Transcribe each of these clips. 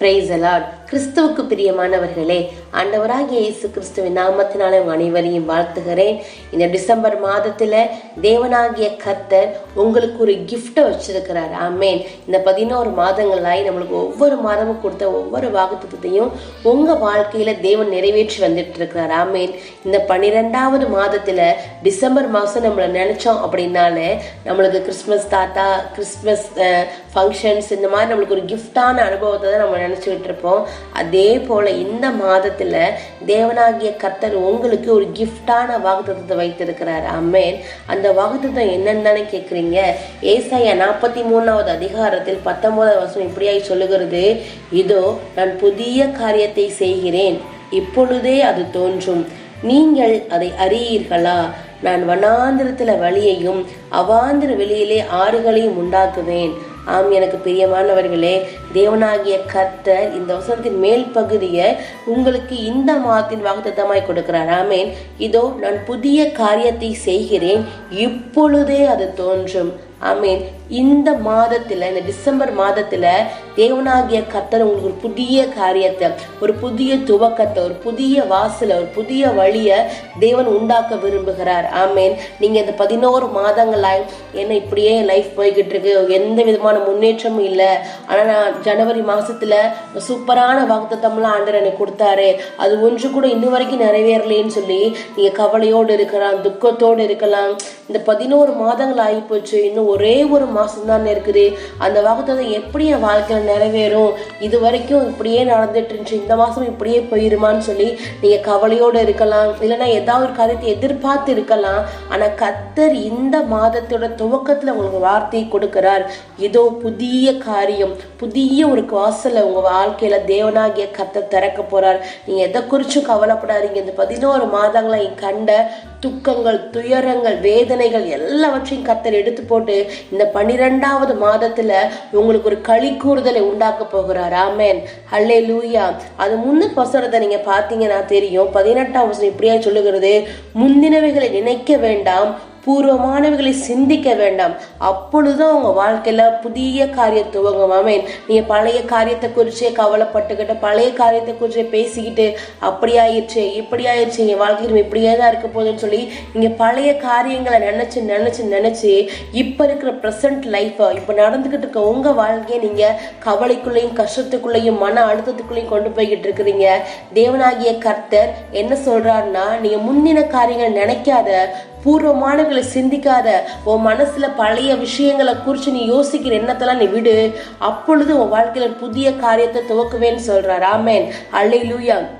Price allot கிறிஸ்துவுக்கு பிரியமானவர்களே ஆண்டவராகிய இயேசு கிறிஸ்துவின் நாமத்தினால உங்க அனைவரையும் வாழ்த்துகிறேன். இந்த டிசம்பர் மாதத்தில் தேவனாகிய கர்த்தர் உங்களுக்கு ஒரு கிஃப்டை வச்சிருக்கிறார். ஆமேன். இந்த பதினோரு மாதங்களாய் நம்மளுக்கு ஒவ்வொரு மாதமும் கொடுத்த ஒவ்வொரு வாக்குத்தையும் உங்கள் வாழ்க்கையில் தேவன் நிறைவேற்றி வந்துட்டு இருக்கிறார் ஆமேன். இந்த பன்னிரெண்டாவது மாதத்தில் டிசம்பர் மாதம் நம்மளை நினச்சோம் அப்படின்னாலே நம்மளுக்கு கிறிஸ்மஸ் தாத்தா கிறிஸ்மஸ் ஃபங்க்ஷன்ஸ் இந்த மாதிரி நம்மளுக்கு ஒரு கிஃப்டான அனுபவத்தை தான் நம்ம நினச்சிக்கிட்டு இருப்போம். அதே போல இந்த மாதத்துல தேவனாகிய கர்த்தர் உங்களுக்கு ஒரு கிஃப்டான வாக்குத்தத்தை வைத்திருக்கிறார். அம்மேன் அந்த வாக்குத்தம் என்னன்னு தானே கேட்குறீங்க ஏசாயா நாற்பத்தி மூணாவது அதிகாரத்தில் பத்தொன்பதாவது வருஷம் இப்படியாய் சொல்லுகிறது. இதோ நான் புதிய காரியத்தை செய்கிறேன். இப்பொழுதே அது தோன்றும். நீங்கள் அதை அறியீர்களா? நான் வனாந்திரத்துல வழியையும் அவாந்திர வெளியிலே ஆறுகளையும் உண்டாக்குவேன். ஆம் எனக்கு பிரியமானவர்களே தேவனாகிய கர்த்தர் இந்த வசனத்தின் மேல் பகுதியை உங்களுக்கு இந்த மாதத்தின் வாக்குத்தமாய் கொடுக்கிறார். ஆமேன். இதோ நான் புதிய காரியத்தை செய்கிறேன். இப்பொழுதே அது தோன்றும். ஆமீன். இந்த மாதத்துல இந்த டிசம்பர் மாதத்துல தேவனாகிய கர்த்தர் உங்களுக்கு ஒரு புதிய காரியத்தை ஒரு புதிய துவக்கத்தை ஒரு புதிய வாசலை ஒரு புதிய வழியை தேவன் உண்டாக்க விரும்புகிறார். ஆமேன். நீங்க இந்த பதினோரு மாதங்களாய் என்ன இப்படியே லைஃப் போய்கிட்டு இருக்கு எந்த விதமான முன்னேற்றமும் இல்லை. ஆனா நான் ஜனவரி மாசத்துல சூப்பரான வாக்குத்தம்லாம் ஆண்டர் எனக்கு கொடுத்தாரு. அது ஒன்று கூட இன்ன வரைக்கும் நிறைவேறலேன்னு சொல்லி நீங்க கவலையோடு இருக்கலாம் துக்கத்தோடு இருக்கலாம். இந்த பதினோரு மாதங்கள் ஆகி போச்சு. இன்னும் ஒரே ஒரு மாசம் இருக்குது. அந்த வாக்குத்தத்தை எப்படி என் வாழ்க்கையில் நிறைவேறும்? இது வரைக்கும் இப்படியே நடந்துட்டு இருந்துச்சு. இந்த மாசம் இப்படியே போயிருமான்னு சொல்லி நீங்கள் கவலையோடு இருக்கலாம். இல்லைனா ஏதாவது ஒரு காரியத்தை எதிர்பார்த்து இருக்கலாம். ஆனா கத்தர் இந்த மாதத்தோட துவக்கத்துல உங்களுக்கு வார்த்தையை கொடுக்கிறார். ஏதோ புதிய காரியம் புதிய ஒரு வாசலை உங்க வாழ்க்கையில தேவனாகிய கத்தர் திறக்க போகிறார் நீங்க எதை குறிச்சும் கவலைப்படாதீங்க. இந்த பதினோரு மாதங்களை கண்ட துக்கங்கள் துயரங்கள் வேதனைகள் எல்லாவற்றையும் கத்தர் எடுத்து போட்டு இந்த பனிரெண்டாவது மாதத்துல உங்களுக்கு ஒரு களி கூறுதலை உண்டாக்க போகிறார். ஆமேன். அல்லே லூயா அது முன்ன வசனத்தை நீங்க பாத்தீங்கன்னா தெரியும். பதினெட்டாம் வசனம் இப்படியா சொல்லுகிறது. முந்தினவைகளை நினைக்க வேண்டாம். பூர்வமானவைகளை சிந்திக்க வேண்டாம். அப்பொழுதுதான் அவங்க வாழ்க்கையில புதிய காரியம் துவங்கும். ஆமேன். நீங்க பழைய காரியத்தை குறிச்சே கவலைப்பட்டுக்கிட்டு பழைய காரியத்தை குறிச்சே பேசிக்கிட்டு அப்படி ஆயிடுச்சு இப்படி ஆயிடுச்சு என் வாழ்க்கையில் இப்படியே தான் இருக்க போதுன்னு சொல்லி நீங்க பழைய காரியங்களை நினைச்சு நினைச்சு நினைச்சு இப்ப இருக்கிற ப்ரெசன்ட் லைஃப் இப்ப நடந்துகிட்டு இருக்க உங்க வாழ்க்கையை நீங்க கவலைக்குள்ளேயும் கஷ்டத்துக்குள்ளேயும் மன அழுத்தத்துக்குள்ளேயும் கொண்டு போய்கிட்டு இருக்கிறீங்க. தேவனாகிய கர்த்தர் என்ன சொல்றாருன்னா நீங்க முன்னின காரியங்களை நினைக்காத பூர்வமானவர்களை சிந்திக்காத உன் மனசுல பழைய விஷயங்களை குறிச்சு நீ யோசிக்கிற எண்ணத்தெல்லாம் நீ விடு. அப்பொழுது உன் வாழ்க்கையில புதிய காரியத்தை துவக்குவேன்னு சொல்றார். ஆமேன். அல்லை லூயா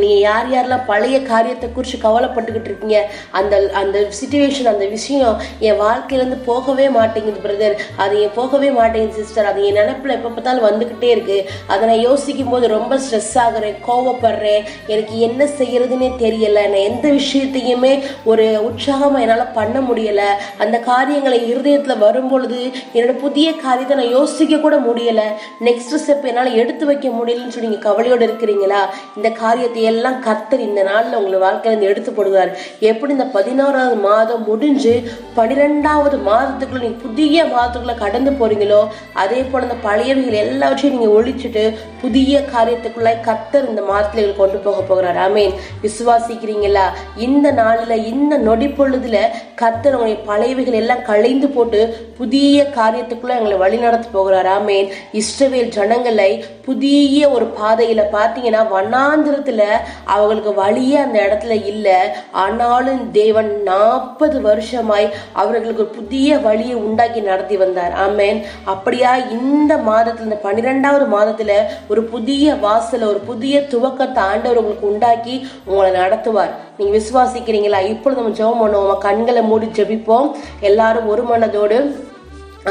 நீங்க யார் யாரெல்லாம் பழைய காரியத்தை குறித்து கவலைப்பட்டுக்கிட்டு இருக்கீங்க அந்த அந்த சுச்சுவேஷன் அந்த விஷயம் என் வாழ்க்கையிலேருந்து போகவே மாட்டேங்குது பிரதர் அது என் போகவே மாட்டேங்குது சிஸ்டர் அது என் நினப்பில் எப்போ பார்த்தாலும் வந்துக்கிட்டே இருக்கு. அதை நான் யோசிக்கும் போது ரொம்ப ஸ்ட்ரெஸ் ஆகுறேன் கோவப்படுறேன். எனக்கு என்ன செய்யறதுன்னே தெரியலை. நான் எந்த விஷயத்தையுமே ஒரு உற்சாகமாக என்னால் பண்ண முடியலை. அந்த காரியங்களை இருதயத்தில் வரும்பொழுது என்னோட புதிய காரியத்தை நான் யோசிக்க கூட முடியலை. நெக்ஸ்ட் ஸ்டெப் என்னால் எடுத்து வைக்க முடியலன்னு சொல்லி நீங்கள் கவலையோடு இருக்கிறீங்களா? இந்த காரியத்தை எல்லாம் கர்த்தர் இந்த நாள்ல உங்களை வாழ்க்கையில இருந்து எடுத்து போடுவார் எப்படி இந்த பதினோராவது மாதம் முடிஞ்சு பனிரெண்டாவது மாதத்துக்குள்ள நீங்க புதிய மாதத்துக்குள்ள கடந்து போறீங்களோ அதே போல இந்த பழையவைகள் எல்லாவற்றையும் நீங்க ஒழிச்சிட்டு புதிய காரியத்துக்குள்ள கர்த்தர் இந்த மாதத்துல கொண்டு போக போகிறார். ஆமீன். விசுவாசிக்கிறீங்களா? இந்த நாளில் இந்த நொடி பொழுதுல கர்த்தர் உங்களுடைய பழையவைகள் எல்லாம் களைந்து போட்டு புதிய காரியத்துக்குள்ள எங்களை வழி நடத்த போகிறார். ஆமேன். இஸ்ரவேல் ஜனங்களை புதிய ஒரு பாதையில பாத்தீங்கன்னா வண்ணாந்திரத்துல அவங்களுக்கு வழியே அந்த இடத்துல இல்லை. ஆனாலும் தேவன் நாற்பது வருஷமாய் அவர்களுக்கு ஒரு புதிய வழியை உண்டாக்கி நடத்தி வந்தார். ஆமேன். அப்படியா இந்த மாதத்துல இந்த பன்னிரெண்டாவது மாதத்துல ஒரு புதிய வாசல ஒரு புதிய துவக்கத்தை ஆண்டவர் உங்களுக்கு உண்டாக்கி உங்களை நடத்துவார். நீங்க விசுவாசிக்கிறீங்களா? இப்பொழுது நம்ம ஜெபம் பண்ணுவோம். கண்களை மூடி ஜெபிப்போம். எல்லாரும் ஒரு மனதோடு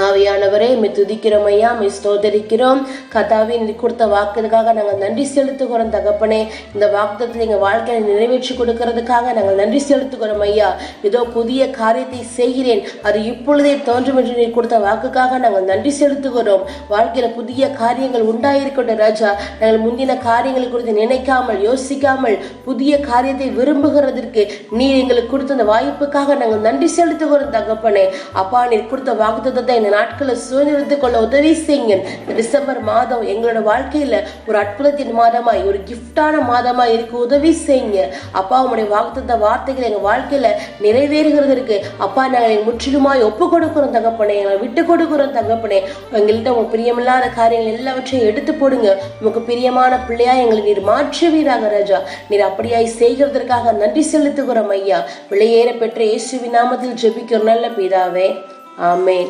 ஆவியானவரே மே துதிக்கிறோம் ஐயா மே ஸ்தோதரிக்கிறோம் கதாவின் கொடுத்த வாக்குறதுக்காக நாங்கள் நன்றி செலுத்துகிறோம் தகப்பனே. இந்த வாக்குத்தத்தை எங்கள் வாழ்க்கையை நிறைவேற்றி கொடுக்கறதுக்காக நாங்கள் நன்றி செலுத்துகிறோம் ஐயா. ஏதோ புதிய காரியத்தை செய்கிறேன். அது இப்பொழுதே தோன்றும் என்று நீ கொடுத்த வாக்குக்காக நாங்கள் நன்றி செலுத்துகிறோம். வாழ்க்கையில் புதிய காரியங்கள் உண்டாயிருக்கட்டும் ராஜா. நாங்கள் முந்தின காரியங்களை குறித்து நினைக்காமல் யோசிக்காமல் புதிய காரியத்தை விரும்புகிறதற்கு நீ எங்களுக்கு கொடுத்த அந்த வாய்ப்புக்காக நாங்கள் நன்றி செலுத்துகிறோம் தகப்பனே. அப்பா நீர் கொடுத்த வாக்குத்தத்தை இந்த நாட்களை சுயநிறுத்து கொள்ள உதவி செய்யுங்க இந்த டிசம்பர் மாதம் எங்களோட வாழ்க்கையில ஒரு அற்புதத்தின் மாதமாய் ஒரு கிஃப்டான மாதமாய் இருக்க உதவி செய்யுங்க அப்பா உங்களுடைய வாக்குத்த வார்த்தைகள் எங்க வாழ்க்கையில நிறைவேறுகிறதுக்கு அப்பா நாங்கள் முற்றிலுமாய் ஒப்பு கொடுக்கிறோம் தகப்பனே. எங்களை விட்டு கொடுக்கிறோம் தகப்பனே. எங்கள்கிட்ட உங்க பிரியமில்லாத காரியங்கள் எல்லாவற்றையும் எடுத்து போடுங்க. உமக்கு பிரியமான பிள்ளையா எங்களை நீர் மாற்றுவீராக ராஜா. நீர் அப்படியாய் செய்கிறதற்காக நன்றி செலுத்துகிறோம் ஐயா. விளையேற பெற்ற இயேசுவின் நாமத்தில் ஜெபிக்கிறோம் நல்ல பிதாவே. ஆமேன்.